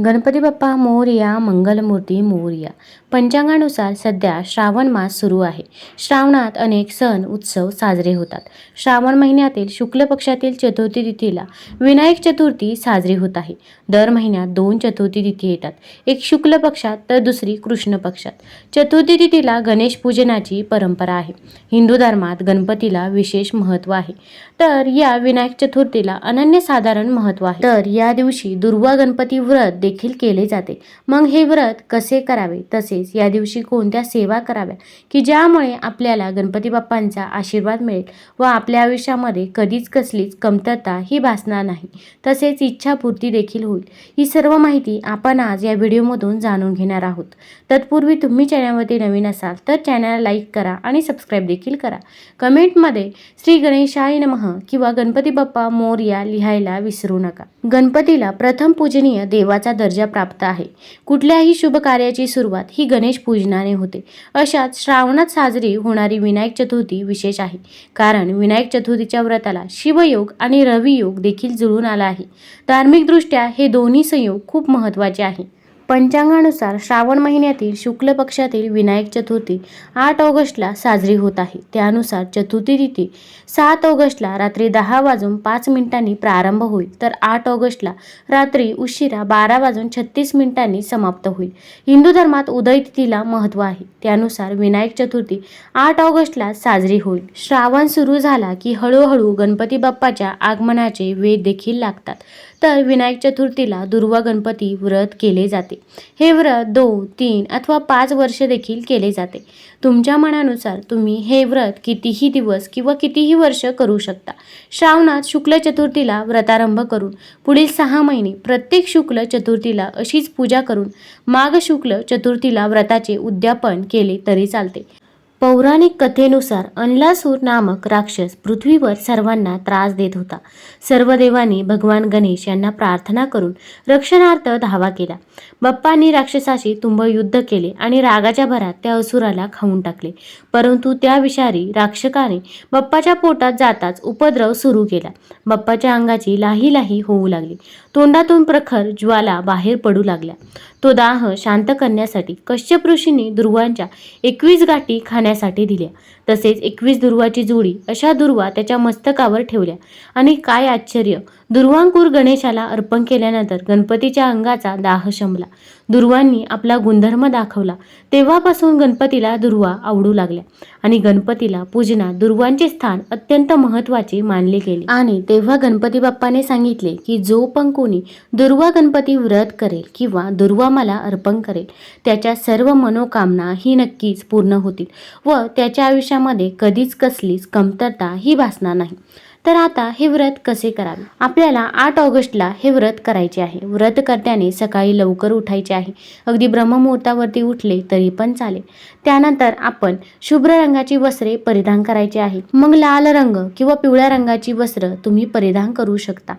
गणपती बाप्पा मोरया मंगलमूर्ती मोरया. पंचांगानुसार सध्या श्रावण मास सुरू आहे. श्रावणात अनेक सण उत्सव साजरे होतात. श्रावण महिन्यातील शुक्ल पक्षातील चतुर्थी तिथीला विनायक चतुर्थी साजरी होत आहे. दर महिन्यात दोन चतुर्थी तिथी येतात. एक शुक्ल पक्षात तर दुसरी कृष्ण पक्षात. चतुर्थी तिथीला गणेश पूजनाची परंपरा आहे. हिंदू धर्मात गणपतीला विशेष महत्त्व आहे. तर या विनायक चतुर्थीला अनन्यसाधारण महत्त्व आहे. तर या दिवशी दुर्वा गणपती व्रत देखील केले जाते. मग हे व्रत कसे करावे? तसेच या दिवशी कोणत्या सेवा कराव्या? की ज्यामुळे आपल्याला गणपती बाप्पांचा आशीर्वाद मिळेल व आपल्या आयुष्यामध्ये कधीच कसलीच कमतरता ही भासणार नाही. तसेच इच्छापूर्ती देखील होईल. ही सर्व माहिती आपण आज या व्हिडिओमधून जाणून घेणार आहोत. तत्पूर्वी तुम्ही चॅनलवरती नवीन असाल तर चॅनलला लाईक करा आणि सबस्क्राईब देखील करा. कमेंटमध्ये श्री गणेशाय नमः किंवा गणपती बाप्पा मोर्या लिहायला विसरू नका. गणपतीला प्रथम पूजनीय देवाचा दर्जा प्राप्त आहे. कुठल्याही शुभ कार्याची सुरुवात ही गणेश पूजनाने होते. अशात श्रावणात साजरी होणारी विनायक चतुर्थी विशेष आहे. कारण विनायक चतुर्थीच्या व्रताला शिवयोग आणि रवियोग देखील जुळून आला आहे. धार्मिकदृष्ट्या हे दोन्ही संयोग खूप महत्त्वाचे आहे. पंचांगानुसार श्रावण महिन्यातील शुक्ल पक्षातील विनायक चतुर्थी आठ ऑगस्टला साजरी होत आहे. त्यानुसार चतुर्थी तिथी सात ऑगस्टला रात्री दहा वाजून पाच मिनिटांनी प्रारंभ होईल तर आठ ऑगस्टला रात्री उशिरा बारा वाजून छत्तीस मिनिटांनी समाप्त होईल. हिंदू धर्मात उदय तिथीला महत्त्व आहे. त्यानुसार विनायक चतुर्थी आठ ऑगस्टला साजरी होईल. श्रावण सुरू झाला की हळूहळू गणपती बाप्पाच्या आगमनाचे वेध देखील लागतात. तर विनायक चतुर्थीला दुर्वा गणपती व्रत केले जाते. हे व्रत दोन तीन अथवा पाच वर्ष देखील केले जाते. तुमच्या मनानुसार तुम्ही हे व्रत कितीही दिवस किंवा कितीही वर्ष करू शकता. श्रावणात शुक्ल चतुर्थीला व्रतारंभ करून पुढील सहा महिने प्रत्येक शुक्ल चतुर्थीला अशीच पूजा करून माघ शुक्ल चतुर्थीला व्रताचे उद्यापन केले तरी चालते. पौराणिक कथेनुसार अनलासूर नामक राक्षस पृथ्वीवर सर्वांना त्रास देत होता. सर्व देवांनी भगवान गणेश यांना प्रार्थना करून रक्षणार्थ धावा केला. बाप्पांनी राक्षसाशी तुंब युद्ध केले आणि रागाच्या भरात त्या असुराला खाऊन टाकले. परंतु त्या विषारी राक्षकाने बाप्पाच्या पोटात जाताच उपद्रव सुरू केला. बाप्पाच्या अंगाची लाही लाही होऊ लागली. तोंडातून प्रखर ज्वाला बाहेर पडू लागल्या. तो दाह शांत करण्यासाठी कश्यप ऋषींनी ध्रुवांच्या एकवीस गाठी खाण्यासाठी दिल्या. तसेच एकवीस दुर्वाची जुळी अशा दुर्वा त्याच्या मस्तकावर ठेवल्या. आणि काय आश्चर्य दुर्वांकूर गणेशाला अर्पण केल्यानंतर गणपतीच्या अंगाचा दाह शमला. दुर्वांनी आपला गुणधर्म दाखवला. तेव्हापासून गणपतीला दुर्वा आवडू लागल्या आणि गणपतीला पूजनात दुर्वांचे स्थान अत्यंत महत्त्वाचे मानले गेले. आणि तेव्हा गणपती बाप्पाने सांगितले की जो पण कोणी दुर्वा गणपती व्रत करेल किंवा दुर्वा मला अर्पण करेल त्याच्या सर्व मनोकामना ही नक्कीच पूर्ण होतील व त्याच्या आयुष्यात आयुष्यामध्ये कधीच कसलीच कमतरता ही भासणार नाही. तर आता हे व्रत कसे करावे? आपल्याला आठ ऑगस्टला हे व्रत करायचे आहे. व्रत करत्याने सकाळी लवकर उठायचे आहे. अगदी ब्रह्ममुहूर्तावरती उठले तरी पण चालेल. त्यानंतर आपण शुभ्र रंगाची वस्त्रे परिधान करायची आहे. मग लाल रंग किंवा पिवळ्या रंगाची वस्त्र तुम्ही परिधान करू शकता.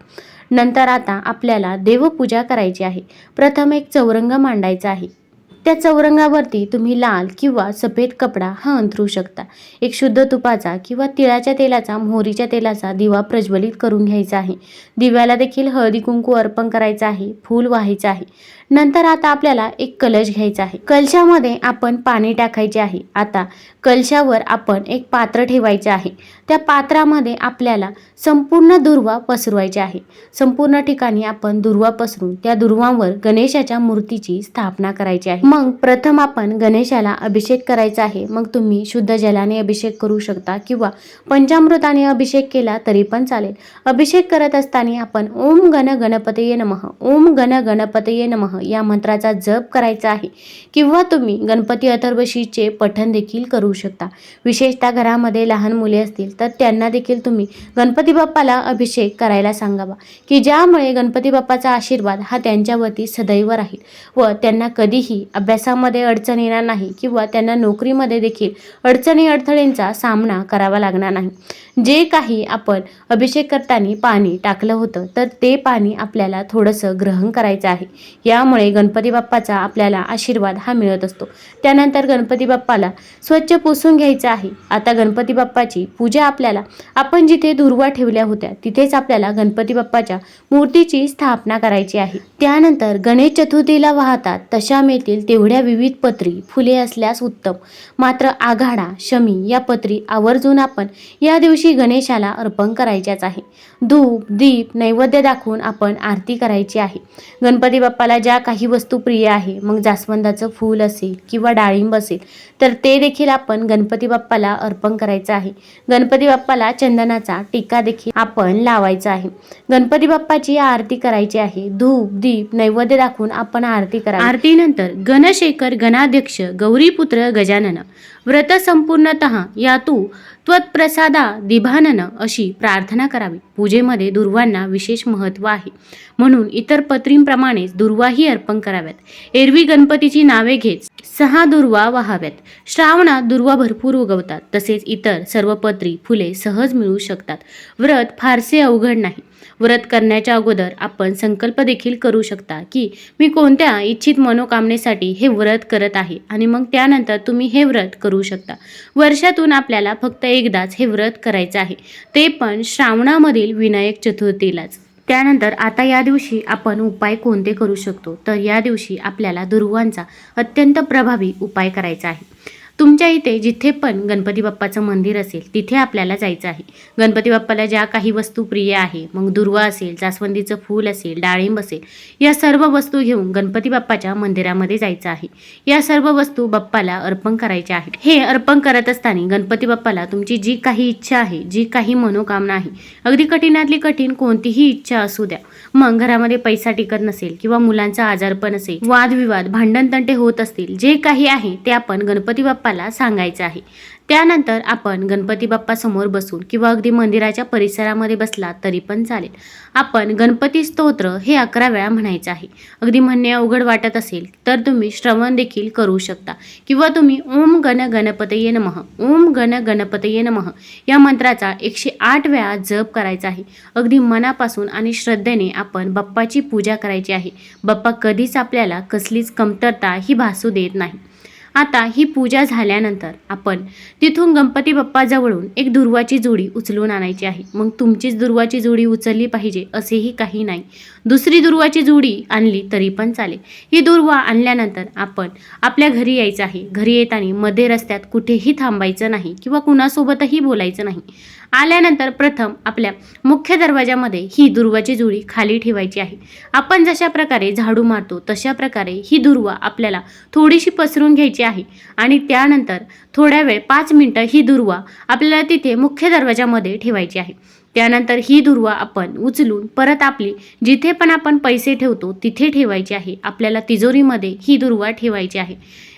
नंतर आता आपल्याला देवपूजा करायची आहे. प्रथम एक चौरंग मांडायचा आहे. त्या चौरंगावरती तुम्ही लाल किंवा सफेद कपडा हा अंथरू शकता. एक शुद्ध तुपाचा किंवा तिळाच्या तेलाचा मोहरीच्या तेलाचा दिवा प्रज्वलित करून घ्यायचा आहे. दिव्याला देखील हळदी कुंकू अर्पण करायचं आहे फूल व्हायचं आहे. नंतर आता आपल्याला एक कलश घ्यायचा आहे. कलशामध्ये आपण पाणी टाकायचे आहे. आता कलशावर आपण एक पात्र ठेवायचे आहे. त्या पात्रामध्ये आपल्याला संपूर्ण दुर्वा पसरवायची आहे. संपूर्ण ठिकाणी आपण दुर्वा पसरून त्या दुर्वांवर गणेशाच्या मूर्तीची स्थापना करायची आहे. मग प्रथम आपण गणेशाला अभिषेक करायचा आहे. मग तुम्ही शुद्ध जलाने अभिषेक करू शकता किंवा पंचामृताने अभिषेक केला तरी पण चालेल. अभिषेक करत असताना आपण ओम गण गणपतये नमः ओम गण गणपतये नमः या मंत्राचा जप करायचा आहे. किंवा तुम्ही गणपती अथर्वशीचे पठण देखील करू शकता. विशेषतः घरामध्ये लहान मुले असतील तर त्यांना देखील तुम्ही गणपती बाप्पाला अभिषेक करायला सांगावा. की ज्यामुळे गणपती बाप्पाचा आशीर्वाद हा त्यांच्यावरती सदैव राहील व त्यांना कधीही अभ्यासामध्ये अडचण येणार नाही किंवा त्यांना नोकरीमध्ये देखील अडचणी अडथळ्यांचा सामना करावा लागणार नाही. जे काही आपण अभिषेक करताना पाणी टाकलं होतं तर ते पाणी आपल्याला थोडंसं ग्रहण करायचं आहे. यामुळे गणपती बाप्पाचा आपल्याला आशीर्वाद हा मिळत असतो. त्यानंतर गणपती बाप्पाला स्वच्छ पुसून घ्यायचं आहे. आता गणपती बाप्पाची पूजा आपल्याला आपण जिथे दुर्वा ठेवल्या होत्या तिथेच आपल्याला गणपती बाप्पाच्या मूर्तीची स्थापना करायची आहे. त्यानंतर गणेश चतुर्थीला वाहतात तशा मिळतील ते तेवढ्या विविध पत्री फुले असल्यास उत्तम. मात्र आघाडा शमी या पत्री आवर्जून आपण या दिवशी गणेशाला अर्पण करायच्याच आहे. धूप दीप नैवेद्य दाखवून आपण आरती करायची आहे. गणपती बाप्पाला ज्या काही वस्तू प्रिय आहे मग जास्वंदाचं फूल असेल किंवा डाळिंब असेल तर ते देखील आपण गणपती बाप्पाला अर्पण करायचं आहे. गणपती बाप्पाला चंदनाचा टीका देखील आपण लावायचा आहे. गणपती बाप्पाची आरती करायची आहे. धूप दीप नैवेद्य दाखवून आपण आरती करा आरतीनंतर घनशेखर गणाध्यक्ष गौरीपुत्र गजानन व्रत संपूर्णतः यातू त्वत्प्रसादा दिभानन अशी प्रार्थना करावी. पूजेमध्ये दुर्वांना विशेष महत्त्व आहे. म्हणून इतर पत्रींप्रमाणेच दुर्वाही अर्पण कराव्यात. एरवी गणपतीची नावे घेत सहा दुर्वा वाहाव्यात श्रावणात दुर्वा भरपूर उगवतात. तसेच इतर सर्व पत्री फुले सहज मिळू शकतात. व्रत फारसे अवघड नाही. व्रत करण्याच्या अगोदर आपण संकल्प देखील करू शकता की मी कोणत्या इच्छित मनोकामनेसाठी हे व्रत करत आहे आणि मग त्यानंतर तुम्ही हे व्रत करू शकता. वर्षातून आपल्याला फक्त एकदाच हे व्रत करायचं आहे. ते पण श्रावणामधील विनायक चतुर्थीलाच. त्यानंतर आता या दिवशी आपण उपाय कोणते करू शकतो? तर या दिवशी आपल्याला दुर्वांचा अत्यंत प्रभावी उपाय करायचा आहे. तुमच्या इथे जिथे पण गणपती बाप्पाचं मंदिर असेल तिथे आपल्याला जायचं आहे. गणपती बाप्पाला ज्या काही वस्तू प्रिय आहे मग दुर्वा असेल जास्वंदीचं फूल असेल डाळिंब असेल या सर्व वस्तू घेऊन गणपती बाप्पाच्या मंदिरामध्ये जायचं आहे. या सर्व वस्तू बाप्पाला अर्पण करायच्या आहेत. हे अर्पण करत असताना गणपती बाप्पाला तुमची जी काही इच्छा आहे जी काही मनोकामना आहे अगदी कठीणातली कठीण कोणतीही इच्छा असू द्या. मग घरामध्ये पैसा टिकत नसेल किंवा मुलांचा आजारपण असेल वादविवाद भांडणतंटे होत असतील जे काही आहे ते आपण गणपती बाप्पाला सांगायचं आहे. त्यानंतर आपण गणपती बाप्पा समोर बसून किंवा अगदी मंदिराच्या परिसरामध्ये बसला तरी पण चालेल. आपण गणपती स्तोत्र हे अकरा वेळा म्हणायचं आहे. अगदी म्हणणे अवघड वाटत असेल तर तुम्ही श्रवण देखील करू शकता. किंवा तुम्ही ओम गण गणपतये नमः ओम गण गणपतये नमः या मंत्राचा एकशे आठ वेळा जप करायचा आहे. अगदी मनापासून आणि श्रद्धेने आपण बाप्पाची पूजा करायची आहे. बाप्पा कधीच आपल्याला कसलीच कमतरता ही भासू देत नाही. आता ही पूजा झाल्यानंतर आपण तिथून गणपती बाप्पाजवळून एक दुर्वाची जोडी उचलून आणायची आहे. मग तुमचीच दुर्वाची जोडी उचलली पाहिजे असेही काही नाही. दुसरी दुर्वाची जोडी आणली तरी पण चालेल. ही दुर्वा आणल्यानंतर आपण आपल्या घरी यायचं आहे. घरी येताना मध्ये रस्त्यात कुठेही थांबायचं नाही किंवा कुणासोबतही बोलायचं नाही. आल्यानंतर प्रथम आपल्या मुख्य दरवाजामध्ये ही दुर्वाची जुळी खाली ठेवायची आहे. आपण जशा प्रकारे झाडू मारतो तशा प्रकारे ही दुर्वा आपल्याला थोडीशी पसरून घ्यायची आहे. आणि त्यानंतर थोड्या वेळ पाच मिनटं ही दुर्वा आपल्याला तिथे मुख्य दरवाजामध्ये ठेवायची आहे. त्यानंतर ही दुर्वा आपण उचलून परत आपली जिथे पण आपण पैसे ठेवतो तिथे ठेवायची आहे. आपल्याला तिजोरीमध्ये ही दुर्वा ठेवायची आहे.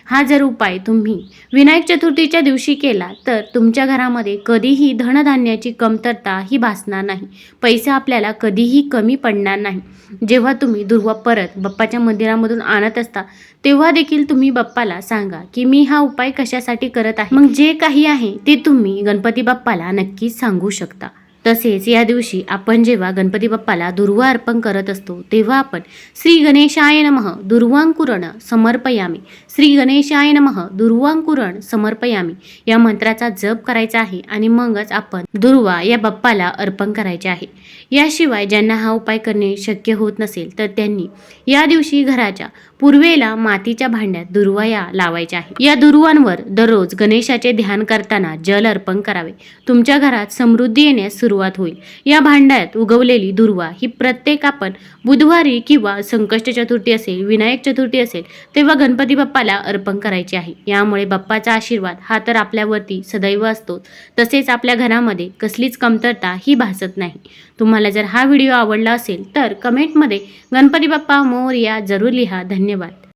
हा जर उपाय तुम्ही विनायक चतुर्थीच्या दिवशी केला तर तुमच्या घरामध्ये कधीही धनधान्याची कमतरता ही भासणार नाही. पैसे आपल्याला कधीही कमी पडणार नाही. जेव्हा तुम्ही दुर्वा परत बाप्पाच्या मंदिरामधून आणत असता तेव्हा देखील तुम्ही बाप्पाला सांगा की मी हा उपाय कशासाठी करत आहे? मग जे काही आहे ते तुम्ही गणपती बाप्पाला नक्कीच सांगू शकता. तसेच या दिवशी आपण जेव्हा गणपती बाप्पाला दुर्वा अर्पण करत असतो तेव्हा आपण श्री गणेशाय नमः दुर्वांकुरण समर्पयामी. श्री गणेशाय नमः दुर्वांकुरण समर्पयामी. या मंत्राचा जप करायचा आहे आणि मगच आपण दुर्वा या बाप्पाला अर्पण करायचे आहे. याशिवाय ज्यांना हा उपाय करणे शक्य होत नसेल तर त्यांनी या दिवशी घराच्या पूर्वेला मातीच्या भांड्यात दुर्वा या लावायच्या आहे. या दुर्वांवर दररोज गणेशाचे ध्यान करताना जल अर्पण करावे. तुमच्या घरात समृद्धी येण्यास सुरुवात होईल. या भांड्यात उगवलेली दुर्वा ही प्रत्येक आपण बुधवारी किंवा संकष्ट चतुर्थी असेल विनायक चतुर्थी असेल तेव्हा गणपती बाप्पाला अर्पण करायचे आहे. यामुळे बाप्पाचा आशीर्वाद हा तर आपल्यावरती सदैव असतो. तसेच आपल्या घरामध्ये कसलीच कमतरता ही भासत नाही. तुम्हाला जर हा व्हिडिओ आवडला असेल तर कमेंटमध्ये गणपती बाप्पा मोर या जरूर लिहा. धन्यवाद.